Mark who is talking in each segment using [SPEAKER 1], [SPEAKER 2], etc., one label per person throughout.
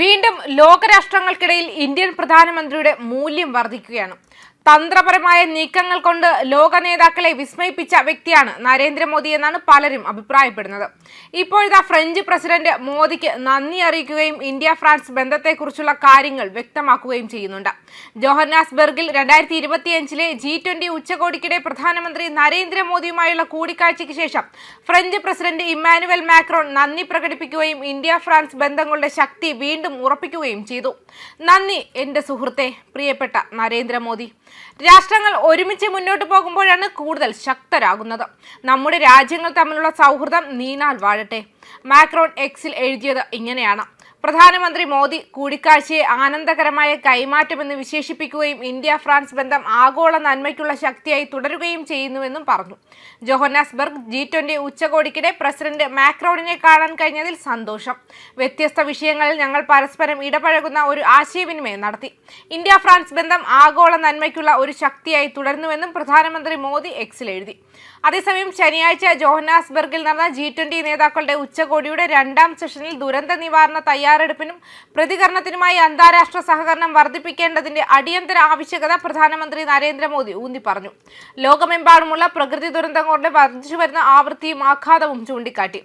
[SPEAKER 1] വീണ്ടും ലോകരാഷ്ട്രങ്ങൾക്കിടയിൽ ഇന്ത്യൻ പ്രധാനമന്ത്രിയുടെ മൂല്യം വർദ്ധിക്കുകയാണ്. തന്ത്രപരമായ നീക്കങ്ങൾ കൊണ്ട് ലോക നേതാക്കളെ വിസ്മയിപ്പിച്ച വ്യക്തിയാണ് നരേന്ദ്രമോദി എന്നാണ് പലരും അഭിപ്രായപ്പെടുന്നത്. ഇപ്പോഴത്തെ ഫ്രഞ്ച് പ്രസിഡന്റ് മോദിക്ക് നന്ദി അറിയിക്കുകയും ഇന്ത്യ ഫ്രാൻസ് ബന്ധത്തെക്കുറിച്ചുള്ള കാര്യങ്ങൾ വ്യക്തമാക്കുകയും ചെയ്യുന്നുണ്ട്. ജോഹന്നാസ്ബർഗിൽ രണ്ടായിരത്തി ഇരുപത്തിയഞ്ചിലെ ജി ട്വന്റി ഉച്ചകോടിക്കിടെ പ്രധാനമന്ത്രി നരേന്ദ്രമോദിയുമായുള്ള കൂടിക്കാഴ്ചയ്ക്ക് ശേഷം ഫ്രഞ്ച് പ്രസിഡന്റ് ഇമ്മാനുവൽ മാക്രോൺ നന്ദി പ്രകടിപ്പിക്കുകയും ഇന്ത്യ ഫ്രാൻസ് ബന്ധങ്ങളുടെ ശക്തി വീണ്ടും ഉറപ്പിക്കുകയും ചെയ്തു. നന്ദി എന്റെ സുഹൃത്തെ പ്രിയപ്പെട്ട നരേന്ദ്രമോദി. രാഷ്ട്രങ്ങൾ ഒരുമിച്ച് മുന്നോട്ട് പോകുമ്പോഴാണ് കൂടുതൽ ശക്തരാകുന്നത്. നമ്മുടെ രാജ്യങ്ങൾ തമ്മിലുള്ള സൗഹൃദം നീണാൽ വാഴട്ടെ. മാക്രോൺ എക്സിൽ എഴുതിയത് ഇങ്ങനെയാണ്. പ്രധാനമന്ത്രി മോദി കൂടിക്കാഴ്ചയെ ആനന്ദകരമായ കൈമാറ്റമെന്ന് വിശേഷിപ്പിക്കുകയും ഇന്ത്യ ഫ്രാൻസ് ബന്ധം ആഗോള നന്മയ്ക്കുള്ള ശക്തിയായി തുടരുകയും ചെയ്യുന്നുവെന്നും പറഞ്ഞു. ജോഹന്നാസ്ബർഗ് ജി ട്വന്റി ഉച്ചകോടിക്കിടെ പ്രസിഡന്റ് മാക്രോണിനെ കാണാൻ കഴിഞ്ഞതിൽ സന്തോഷം. വ്യത്യസ്ത വിഷയങ്ങളിൽ ഞങ്ങൾ പരസ്പരം ഇടപഴകുന്ന ഒരു ആശയവിനിമയം നടത്തി. ഇന്ത്യ ഫ്രാൻസ് ബന്ധം ആഗോള നന്മയ്ക്കുള്ള ഒരു ശക്തിയായി തുടരുന്നുവെന്നും പ്രധാനമന്ത്രി മോദി എക്സിൽ എഴുതി. അതേസമയം ശനിയാഴ്ച ജോഹന്നാസ്ബർഗിൽ നടന്ന ജി നേതാക്കളുടെ ഉച്ചകോടിയുടെ രണ്ടാം സെഷനിൽ ദുരന്ത നിവാരണ തയ്യാറെടുപ്പിനും പ്രതികരണത്തിനുമായി അന്താരാഷ്ട്ര സഹകരണം വർദ്ധിപ്പിക്കേണ്ടതിന്റെ അടിയന്തര ആവശ്യകത പ്രധാനമന്ത്രി നരേന്ദ്രമോദി ഊന്നി പറഞ്ഞു. ലോകമെമ്പാടുമുള്ള പ്രകൃതി ദുരന്തങ്ങളുടെ വർദ്ധിച്ചുവരുന്ന വർദ്ധിച്ചു വരുന്ന ആവൃത്തിയും ആഘാതവും ചൂണ്ടിക്കാട്ടി.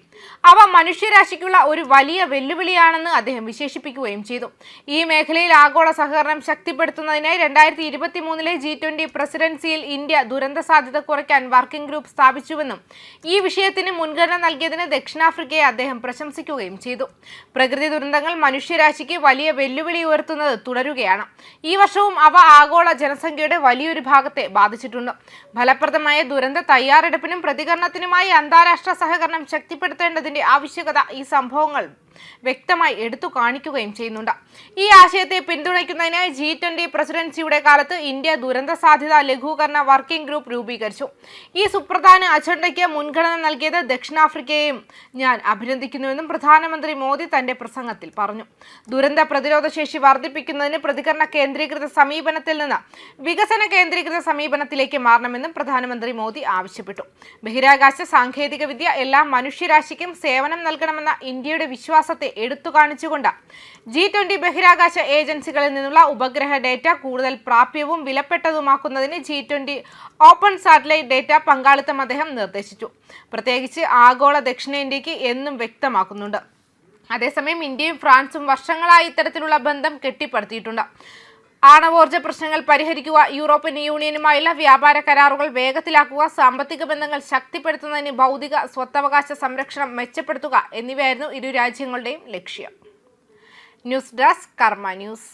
[SPEAKER 1] അവ മനുഷ്യരാശിക്കുള്ള ഒരു വലിയ വെല്ലുവിളിയാണെന്ന് അദ്ദേഹം വിശേഷിപ്പിക്കുകയും ചെയ്തു. ഈ മേഖലയിൽ ആഗോള സഹകരണം ശക്തിപ്പെടുത്തുന്നതിനായി രണ്ടായിരത്തി ഇരുപത്തി മൂന്നിലെ ജി ട്വന്റി പ്രസിഡൻസിയിൽ ഇന്ത്യ ദുരന്ത സാധ്യത കുറയ്ക്കാൻ വർക്കിംഗ് ഗ്രൂപ്പ് സ്ഥാപിച്ചുവെന്നും ഈ വിഷയത്തിന് മുൻഗണന നൽകിയതിന് ദക്ഷിണാഫ്രിക്കയെ അദ്ദേഹം പ്രശംസിക്കുകയും ചെയ്തു. പ്രകൃതി ദുരന്തങ്ങൾ മനുഷ്യരാശിക്ക് വലിയ വെല്ലുവിളി ഉയർത്തുന്നത് തുടരുകയാണ്. ഈ വർഷവും അവ ആഗോള ജനസംഖ്യയുടെ വലിയൊരു ഭാഗത്തെ ബാധിച്ചിട്ടുണ്ട്. ഫലപ്രദമായ ദുരന്ത തയ്യാറെടുപ്പിനും പ്രതികരണത്തിനുമായി അന്താരാഷ്ട്ര സഹകരണം ശക്തിപ്പെടുത്തേണ്ടതിന്റെ ആവശ്യകത ഈ സംഭവങ്ങൾ വ്യക്തമായി എടുത്തു കാണിക്കുകയും ചെയ്യുന്നുണ്ട്. ഈ ആശയത്തെ പിന്തുണയ്ക്കുന്നതിനായി ജി ട്വന്റി പ്രസിഡൻസിയുടെ കാലത്ത് ഇന്ത്യ ദുരന്ത സാധ്യത ലഘൂകരണ വർക്കിംഗ് ഗ്രൂപ്പ് രൂപീകരിച്ചു. ഈ സുപ്രധാന അജണ്ടയ്ക്ക് മുൻഗണന നൽകിയത് ദക്ഷിണാഫ്രിക്കയെയും ഞാൻ അഭിനന്ദിക്കുന്നുവെന്നും പ്രധാനമന്ത്രി മോദി തന്റെ പ്രസംഗത്തിൽ പറഞ്ഞു. ദുരന്ത പ്രതിരോധ ശേഷി വർദ്ധിപ്പിക്കുന്നതിന് പ്രതികരണ കേന്ദ്രീകൃത സമീപനത്തിൽ നിന്ന് വികസന കേന്ദ്രീകൃത സമീപനത്തിലേക്ക് മാറണമെന്നും പ്രധാനമന്ത്രി മോദി ആവശ്യപ്പെട്ടു. ബഹിരാകാശ സാങ്കേതിക വിദ്യ എല്ലാ മനുഷ്യരാശിക്കും സേവനം നൽകണമെന്ന ഇന്ത്യയുടെ വിശ്വാസത്തെ എടുത്തു കാണിച്ചുകൊണ്ട് ജി ട്വന്റി ബഹിരാകാശ ഏജൻസികളിൽ നിന്നുള്ള ഉപഗ്രഹ ഡേറ്റ കൂടുതൽ പ്രാപ്യവും വിലപ്പെട്ടതുമാക്കുന്നതിന് G twenty open satellite data പങ്കാളിത്തം അദ്ദേഹം നിർദ്ദേശിച്ചു. പ്രത്യേകിച്ച് ആഗോള ദക്ഷിണേന്ത്യക്ക് എന്നും വ്യക്തമാക്കുന്നുണ്ട്. അതേസമയം ഇന്ത്യയും ഫ്രാൻസും വർഷങ്ങളായി ഇത്തരത്തിലുള്ള ബന്ധം കെട്ടിപ്പടുത്തിയിട്ടുണ്ട്. ആണവോർജ പ്രശ്നങ്ങൾ പരിഹരിക്കുക യൂറോപ്യൻ യൂണിയനുമായുള്ള വ്യാപാര കരാറുകൾ വേഗത്തിലാക്കുക സാമ്പത്തിക ബന്ധങ്ങൾ ശക്തിപ്പെടുത്തുന്നതിന് ഭൗതിക സ്വത്തവകാശ സംരക്ഷണം മെച്ചപ്പെടുത്തുക എന്നിവയായിരുന്നു ഇരു രാജ്യങ്ങളുടെയും ലക്ഷ്യം. News desk Karma news.